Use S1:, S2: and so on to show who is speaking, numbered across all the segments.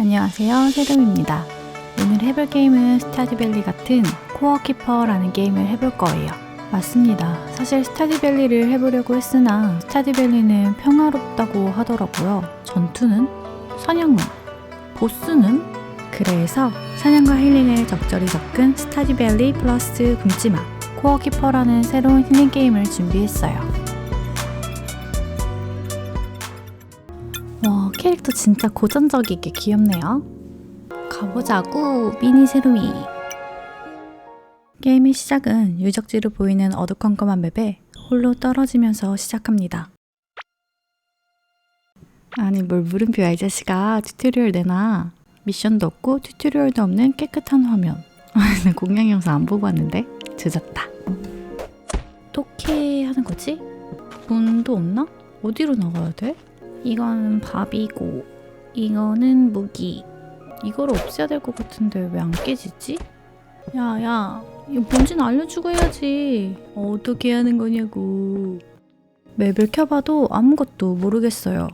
S1: 안녕하세요, 세lum입니다. 오늘 해볼 게임은 스타디밸리 같은 코어키퍼라는 게임을 해볼 거예요. 맞습니다. 사실 스타디밸리를 해보려고 했으나 스타디밸리는 평화롭다고 하더라고요. 전투는? 사냥은? 보스는? 그래서 사냥과 힐링을 적절히 섞은 스타디밸리 플러스 굶지마 코어키퍼라는 새로운 힐링 게임을 준비했어요. 와 캐릭터 진짜 고전적이게 귀엽네요. 가보자고 미니 세루미. 게임의 시작은 유적지로 보이는 어두컴컴한 맵에 홀로 떨어지면서 시작합니다. 아니 뭘 물음표야 이 자식아 튜토리얼 내놔. 미션도 없고 튜토리얼도 없는 깨끗한 화면. 공략 영상 안 보고 왔는데 늦었다. 어떻게 하는 거지? 문도 없나? 어디로 나가야 돼? 이거는 밥이고 이거는 무기. 이걸 없애야 될 것 같은데 왜 안 깨지지? 야야 이거 뭔지는 알려주고 해야지. 어떻게 하는 거냐고. 맵을 켜봐도 아무것도 모르겠어요.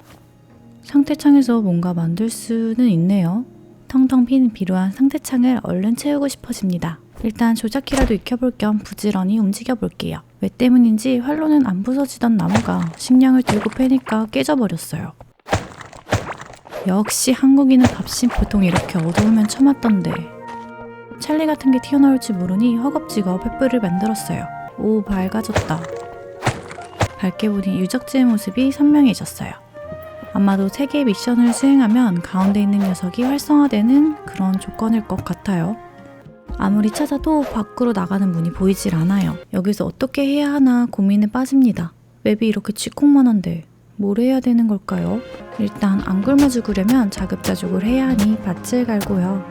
S1: 상태창에서 뭔가 만들 수는 있네요. 텅텅 빈 비루한 상태창을 얼른 채우고 싶어집니다. 일단 조작키라도 익혀볼 겸 부지런히 움직여볼게요 왜 때문인지 활로는 안 부서지던 나무가 식량을 들고 패니까 깨져버렸어요. 역시 한국인은 밥심 보통 이렇게 어두우면 처맞던데. 찰리 같은 게 튀어나올지 모르니 허겁지겁 횃불을 만들었어요. 오 밝아졌다. 밝게 보니 유적지의 모습이 선명해졌어요. 아마도 세 개의 미션을 수행하면 가운데 있는 녀석이 활성화되는 그런 조건일 것 같아요. 아무리 찾아도 밖으로 나가는 문이 보이질 않아요. 여기서 어떻게 해야 하나 고민에 빠집니다. 맵이 이렇게 쥐콩만한데 뭘 해야 되는 걸까요? 일단 안 굶어 죽으려면 자급자족을 해야 하니 밭을 갈고요.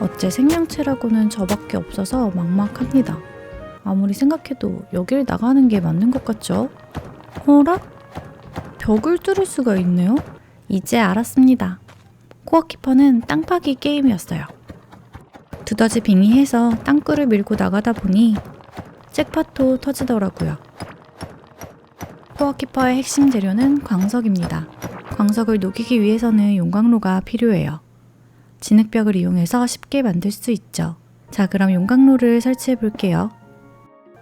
S1: 어째 생명체라고는 저밖에 없어서 막막합니다. 아무리 생각해도 여길 나가는 게 맞는 것 같죠? 어라? 벽을 뚫을 수가 있네요? 이제 알았습니다. 코어키퍼는 땅 파기 게임이었어요. 두더지 빙의해서 땅굴을 밀고 나가다 보니 잭팟도 터지더라고요. 코어키퍼의 핵심 재료는 광석입니다. 광석을 녹이기 위해서는 용광로가 필요해요. 진흙벽을 이용해서 쉽게 만들 수 있죠. 자, 그럼 용광로를 설치해 볼게요.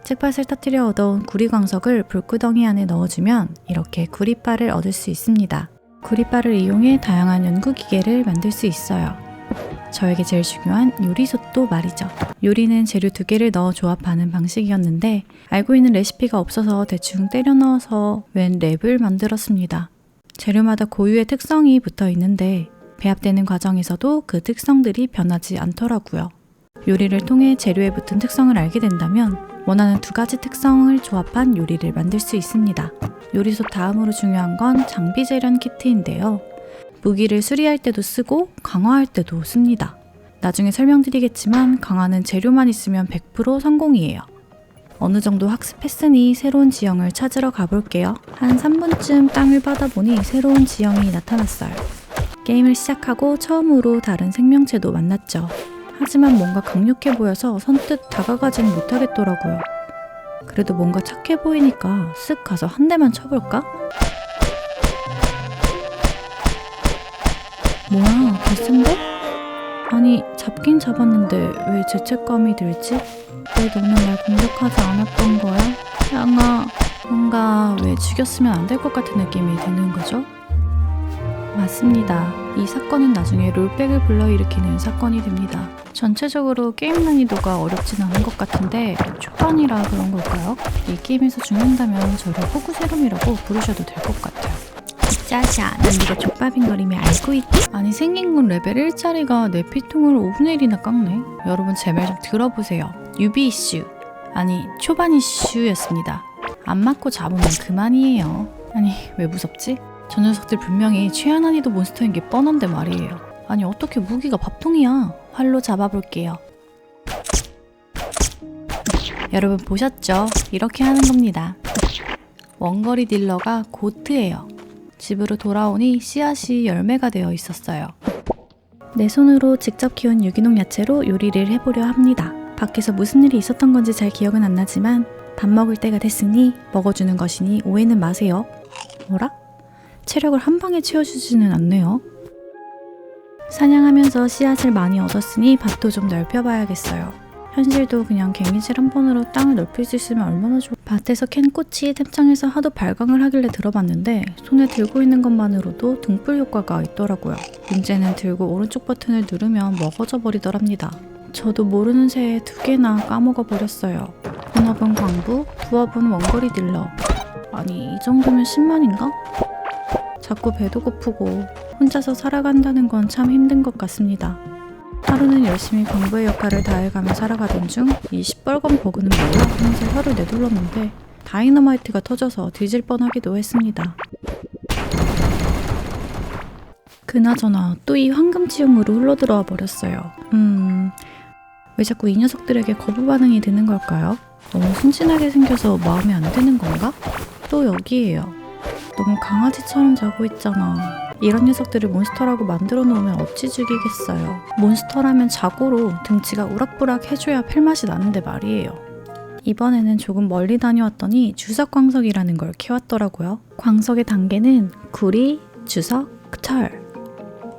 S1: 잭팟을 터뜨려 얻어온 구리광석을 불구덩이 안에 넣어주면 이렇게 구리바를 얻을 수 있습니다. 구리바를 이용해 다양한 연구기계를 만들 수 있어요. 저에게 제일 중요한 요리솥도 말이죠. 요리는 재료 두 개를 넣어 조합하는 방식이었는데 알고 있는 레시피가 없어서 대충 때려 넣어서 웬 랩을 만들었습니다. 재료마다 고유의 특성이 붙어 있는데 배합되는 과정에서도 그 특성들이 변하지 않더라고요. 요리를 통해 재료에 붙은 특성을 알게 된다면 원하는 두 가지 특성을 조합한 요리를 만들 수 있습니다. 요리솥 다음으로 중요한 건 장비 재련 키트인데요. 무기를 수리할 때도 쓰고 강화할 때도 씁니다. 나중에 설명드리겠지만 강화는 재료만 있으면 100% 성공이에요. 어느 정도 학습했으니 새로운 지형을 찾으러 가볼게요. 한 3분쯤 땅을 파다 보니 새로운 지형이 나타났어요. 게임을 시작하고 처음으로 다른 생명체도 만났죠. 하지만 뭔가 강력해 보여서 선뜻 다가가진 못하겠더라고요. 그래도 뭔가 착해 보이니까 쓱 가서 한 대만 쳐볼까? 뭐야, 개쓴데? 아니, 잡긴 잡았는데 왜 죄책감이 들지? 왜 너는 날 공격하지 않았던 거야? 양아, 뭔가 왜 죽였으면 안 될 것 같은 느낌이 드는 거죠? 맞습니다. 이 사건은 나중에 롤백을 불러일으키는 사건이 됩니다. 전체적으로 게임 난이도가 어렵진 않은 것 같은데 초반이라 그런 걸까요? 이 게임에서 죽는다면 저를 호구세lum이라고 부르셔도 될 것 같아요. 짜자, 난 네가 족밥인 걸 이미 알고 있지? 아니 생긴 건 레벨 1짜리가 내 피통을 5분의 1이나 깎네. 여러분 제 말 좀 들어보세요. 유비 이슈, 아니 초반 이슈였습니다. 안 맞고 잡으면 그만이에요. 아니 왜 무섭지? 저 녀석들 분명히 최하 난이도 몬스터인 게 뻔한데 말이에요. 아니 어떻게 무기가 밥통이야? 활로 잡아볼게요. 여러분 보셨죠? 이렇게 하는 겁니다. 원거리 딜러가 고트예요. 집으로 돌아오니 씨앗이 열매가 되어 있었어요. 내 손으로 직접 키운 유기농 야채로 요리를 해보려 합니다. 밖에서 무슨 일이 있었던 건지 잘 기억은 안 나지만 밥 먹을 때가 됐으니 먹어주는 것이니 오해는 마세요. 뭐라? 체력을 한 방에 채워주지는 않네요. 사냥하면서 씨앗을 많이 얻었으니 밭도 좀 넓혀봐야겠어요. 현실도 그냥 개미질 한 번으로 땅을 넓힐 수 있으면 얼마나 좋... 밭에서 캔 꽃이 템창에서 하도 발광을 하길래 들어봤는데 손에 들고 있는 것만으로도 등불 효과가 있더라고요. 문제는 들고 오른쪽 버튼을 누르면 먹어져 버리더랍니다. 저도 모르는 새에 두 개나 까먹어 버렸어요. 본업은 광부, 부업은 원거리 딜러. 아니 이 정도면 10만인가? 자꾸 배도 고프고 혼자서 살아간다는 건 참 힘든 것 같습니다. 하루는 열심히 광부의 역할을 다해가며 살아가던 중 이 시뻘건 버그는 뭐야 하면서 혀를 내둘렀는데 다이너마이트가 터져서 뒤질 뻔하기도 했습니다. 그나저나 또 이 황금치용으로 흘러들어와 버렸어요. 음... 왜 자꾸 이 녀석들에게 거부 반응이 드는 걸까요? 너무 순진하게 생겨서 마음에 안 드는 건가? 또 여기에요. 너무 강아지처럼 자고 있잖아. 이런 녀석들을 몬스터라고 만들어 놓으면 어찌 죽이겠어요. 몬스터라면 자고로 등치가 우락부락 해줘야 펠맛이 나는데 말이에요. 이번에는 조금 멀리 다녀왔더니 주석 광석이라는 걸 캐왔더라고요. 광석의 단계는 구리, 주석, 철.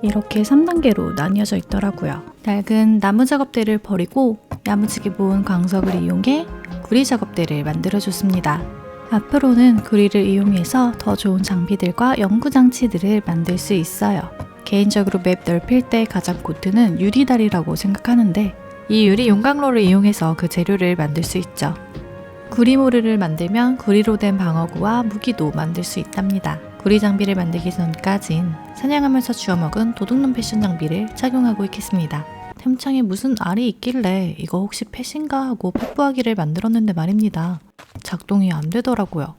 S1: 이렇게 3단계로 나뉘어져 있더라고요. 낡은 나무 작업대를 버리고 야무지게 모은 광석을 이용해 구리 작업대를 만들어줬습니다. 앞으로는 구리를 이용해서 더 좋은 장비들과 연구 장치들을 만들 수 있어요. 개인적으로 맵 넓힐 때 가장 고트는 유리다리라고 생각하는데 이 유리 용광로를 이용해서 그 재료를 만들 수 있죠. 구리모르를 만들면 구리로 된 방어구와 무기도 만들 수 있답니다. 구리 장비를 만들기 전까진 사냥하면서 주워 먹은 도둑놈 패션 장비를 착용하고 있겠습니다. 템창에 무슨 알이 있길래 이거 혹시 펫인가 하고 뽀뽀하기를 만들었는데 말입니다. 작동이 안 되더라고요.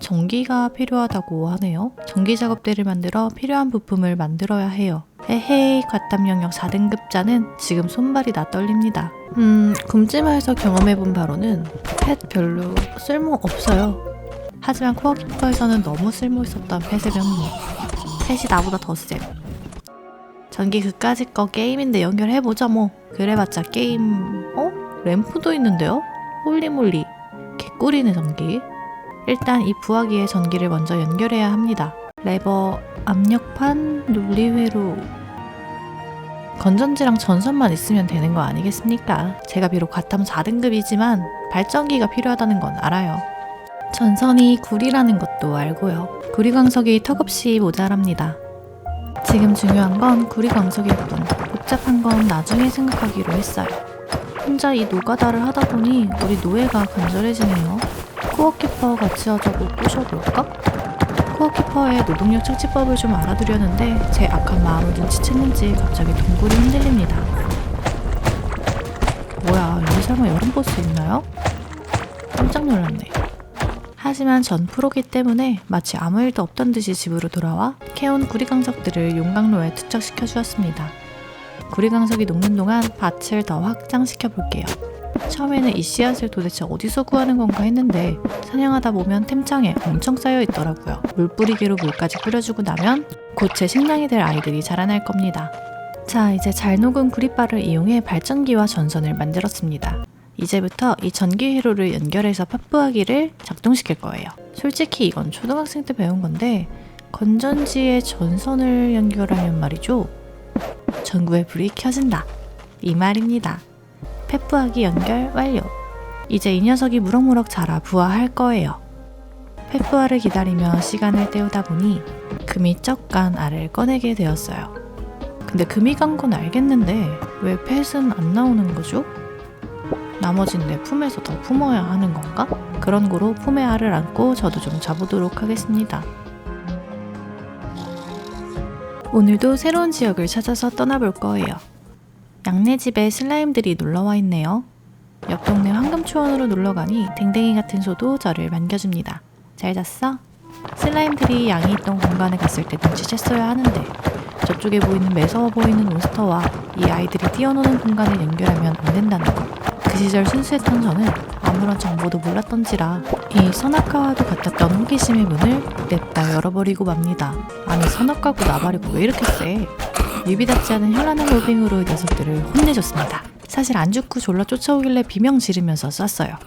S1: 전기가 필요하다고 하네요. 전기 작업대를 만들어 필요한 부품을 만들어야 해요. 에헤이, 과탐 영역 4등급자는 지금 손발이 나 떨립니다. 음, 굶지마에서 경험해본 바로는 펫 별로 쓸모 없어요. 하지만 코어키퍼에서는 너무 쓸모 있었던 펫의 면모. 펫이 나보다 더 쎄. 전기 그까짓 거 게임인데 연결해보자 뭐. 그래봤자 게임, 어? 램프도 있는데요? 홀리몰리. 개꿀이네 전기. 일단 이 부화기에 전기를 먼저 연결해야 합니다. 레버, 압력판, 논리회로 건전지랑 전선만 있으면 되는 거 아니겠습니까? 제가 비록 과탐 4등급이지만 발전기가 필요하다는 건 알아요. 전선이 구리라는 것도 알고요. 구리 광석이 턱없이 모자랍니다. 지금 중요한 건 구리 뿐 복잡한 건 나중에 생각하기로 했어요. 혼자 이 노가다를 하다 보니 우리 노예가 간절해지네요. 코어키퍼 같이 하자고 꼬셔볼까? 코어키퍼의 노동력 착취법을 좀 알아두려는데 제 악한 마음을 눈치챘는지 갑자기 동굴이 흔들립니다. 뭐야 여기 설마 여름 보스 있나요? 깜짝 놀랐네. 하지만 전 프로기 때문에 마치 아무 일도 없던 듯이 집으로 돌아와 캐온 구리광석들을 용광로에 투척시켜 주었습니다. 구리광석이 녹는 동안 밭을 더 확장시켜 볼게요. 처음에는 이 씨앗을 도대체 어디서 구하는 건가 했는데 사냥하다 보면 템창에 엄청 쌓여 있더라고요. 물 뿌리기로 물까지 뿌려주고 나면 곧 제 식량이 될 아이들이 자라날 겁니다. 자, 이제 잘 녹은 구리바를 이용해 발전기와 전선을 만들었습니다. 이제부터 이 전기 회로를 연결해서 팝부하기를 작동시킬 거예요. 솔직히 이건 초등학생 때 배운 건데 건전지에 전선을 연결하면 말이죠. 전구에 불이 켜진다. 이 말입니다. 펫부하기 연결 완료. 이제 이 녀석이 무럭무럭 자라 부화할 거예요. 펫부화를 기다리며 시간을 때우다 보니 금이 쩍간 알을 꺼내게 되었어요. 근데 금이 간 건 알겠는데 왜 펫은 안 나오는 거죠? 나머진 내 품에서 더 품어야 하는 건가? 그런 거로 품에 알을 안고 저도 좀 자보도록 하겠습니다. 오늘도 새로운 지역을 찾아서 떠나볼 거예요. 양네 집에 슬라임들이 놀러와 있네요. 옆 동네 황금초원으로 놀러가니 댕댕이 같은 소도 저를 반겨줍니다. 잘 잤어? 슬라임들이 양이 있던 공간에 갔을 때 눈치챘어야 하는데 저쪽에 보이는 매서워 보이는 몬스터와 이 아이들이 뛰어노는 공간을 연결하면 안 된다는 거. 그 시절 순수했던 저는 아무런 정보도 몰랐던지라 이 선악과와도 같았던 호기심의 문을 냅다 열어버리고 맙니다. 아니 선악과고 나발이고 왜 이렇게 세? 유비답지 않은 현란한 무빙으로 녀석들을 혼내줬습니다. 사실 안 죽고 졸라 쫓아오길래 비명 지르면서 쐈어요.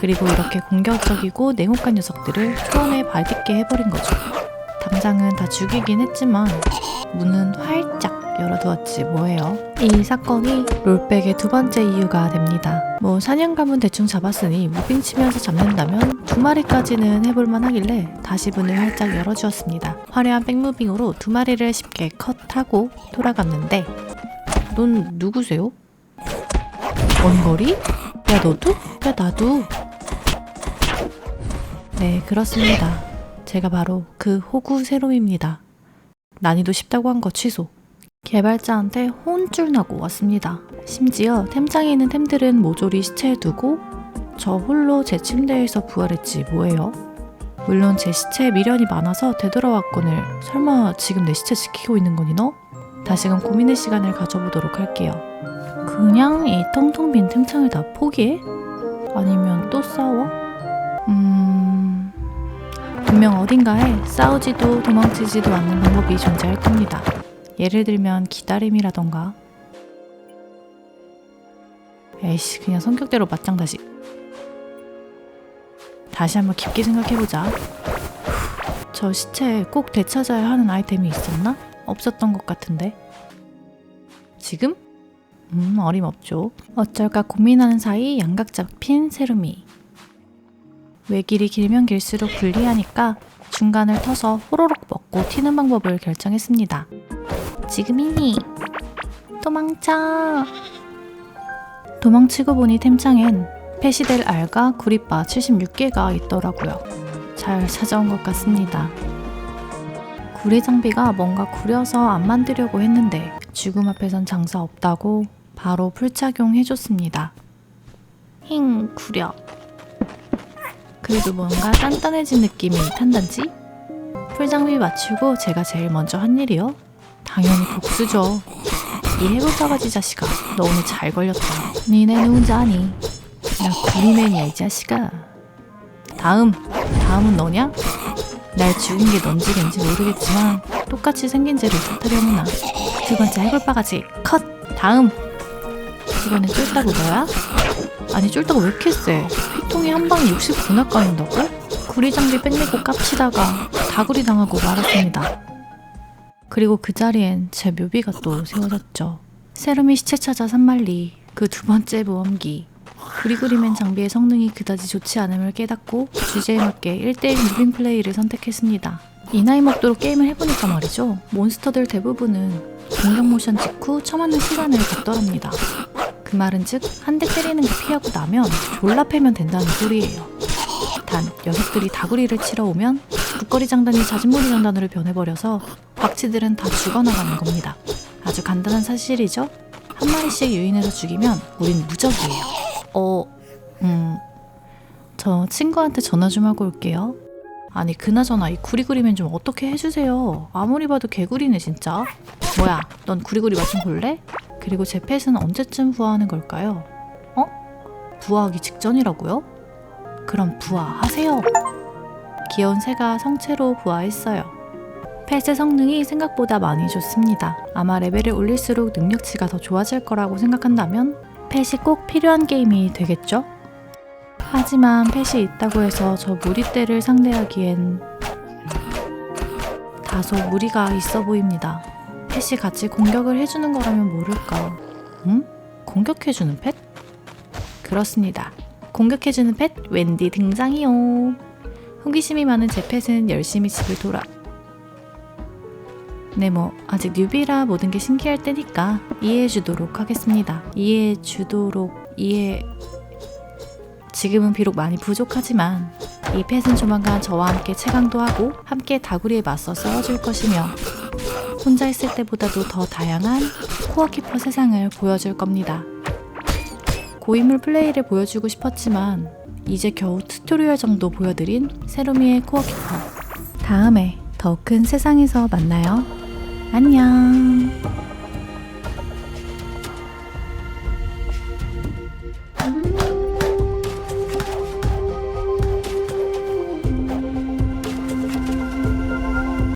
S1: 그리고 이렇게 공격적이고 냉혹한 녀석들을 초원에 발딛게 해버린 거죠. 당장은 다 죽이긴 했지만 문은 활짝 열어두었지 뭐예요. 이 사건이 롤백의 두 번째 이유가 됩니다. 뭐 사냥감은 대충 잡았으니 무빙 치면서 잡는다면 두 마리까지는 해볼만 하길래 다시 문을 활짝 열어주었습니다. 화려한 백무빙으로 두 마리를 쉽게 컷하고 돌아갔는데 넌 누구세요? 원거리? 야 너도? 야 나도 네 그렇습니다. 제가 바로 그 호구 세롬입니다. 난이도 쉽다고 한 거 취소. 개발자한테 혼쭐 나고 왔습니다. 심지어 템장에 있는 템들은 모조리 시체에 두고 저 홀로 제 침대에서 부활했지 뭐예요? 물론 제 시체에 미련이 많아서 되돌아왔거늘 설마 지금 내 시체 지키고 있는 거니 너? 다시금 고민의 시간을 가져보도록 할게요. 그냥 이 텅텅 빈 템창을 다 포기해? 아니면 또 싸워? 음... 분명 어딘가에 싸우지도 도망치지도 않는 방법이 존재할 겁니다. 예를 들면 기다림이라던가 에이씨 그냥 성격대로 맞짱 다시 다시 한번 깊게 생각해보자 저 시체에 꼭 되찾아야 하는 아이템이 있었나? 없었던 것 같은데 지금? 음 어림없죠 어쩔까 고민하는 사이 양각 잡힌 세르미 외길이 길면 길수록 불리하니까 중간을 터서 호로록 먹고 튀는 방법을 결정했습니다. 지금이니 도망쳐 도망치고 보니 템창엔 패시델 알과 구리바 76개가 있더라고요. 잘 찾아온 것 같습니다. 구리 장비가 뭔가 구려서 안 만들려고 했는데 죽음 앞에선 장사 없다고 바로 풀착용해줬습니다. 힝 구려 그래도 뭔가 단단해진 느낌이 탄단지? 풀장비 맞추고 제가 제일 먼저 한 일이요? 당연히 복수죠. 이 해볼바가지 자식아, 너 오늘 잘 걸렸다. 니네 누구자니? 나 구리맨이야 이 자식아. 다음, 다음은 너냐? 날 죽은 게 넌지 왠지 모르겠지만 똑같이 생긴 죄를 터뜨려놓나. 두 번째 해볼바가지 컷. 다음. 이번엔 쫄따구 너야? 아니 쫄따가 왜 이렇게 세? 피통이 한 방에 69나 까인다고? 구리 장비 뺏내고 깝치다가 다구리 당하고 말았습니다. 그리고 그 자리엔 제 묘비가 또 세워졌죠. 세르미 시체 찾아 산말리 그 두 번째 모험기 구리구리맨 장비의 성능이 그다지 좋지 않음을 깨닫고 주제에 맞게 1대1 무빙 플레이를 선택했습니다. 이 나이 먹도록 게임을 해보니까 말이죠. 몬스터들 대부분은 공격 모션 직후 처맞는 시간을 갖더랍니다. 그 말은 즉 한 대 때리는 거 피하고 나면 졸라 패면 된다는 소리예요. 단 녀석들이 다구리를 치러 오면 북거리 장단이 자진몰이 장단으로 변해버려서 박치들은 다 죽어나가는 겁니다. 아주 간단한 사실이죠? 한 마리씩 유인해서 죽이면 우린 무적이에요. 어, 음, 저 친구한테 전화 좀 하고 올게요. 아니 그나저나 이 구리구리면 좀 어떻게 해주세요. 아무리 봐도 개구리네 진짜. 뭐야, 넌 구리구리 맛좀 볼래? 그리고 제 펫은 언제쯤 부화하는 걸까요? 어? 부화하기 직전이라고요? 그럼 부화하세요. 귀여운 새가 성체로 부화했어요. 펫의 성능이 생각보다 많이 좋습니다. 아마 레벨을 올릴수록 능력치가 더 좋아질 거라고 생각한다면 펫이 꼭 필요한 게임이 되겠죠? 하지만 펫이 있다고 해서 저 무리떼를 상대하기엔 다소 무리가 있어 보입니다. 펫이 같이 공격을 해주는 거라면 모를까. 응? 공격해주는 펫? 그렇습니다. 공격해주는 펫 웬디 등장이요. 호기심이 많은 제 펫은 열심히 집을 돌아. 네, 뭐 아직 뉴비라 모든 게 신기할 때니까 이해해 주도록 하겠습니다. 이해해 주도록 이해. 지금은 비록 많이 부족하지만 이 펫은 조만간 저와 함께 채광도 하고 함께 다구리에 맞서 싸워줄 것이며 혼자 있을 때보다도 더 다양한 코어키퍼 세상을 보여줄 겁니다. 고인물 플레이를 보여주고 싶었지만 이제 겨우 튜토리얼 정도 보여드린 세로미의 코어키퍼. 다음에 더 큰 세상에서 만나요. 안녕.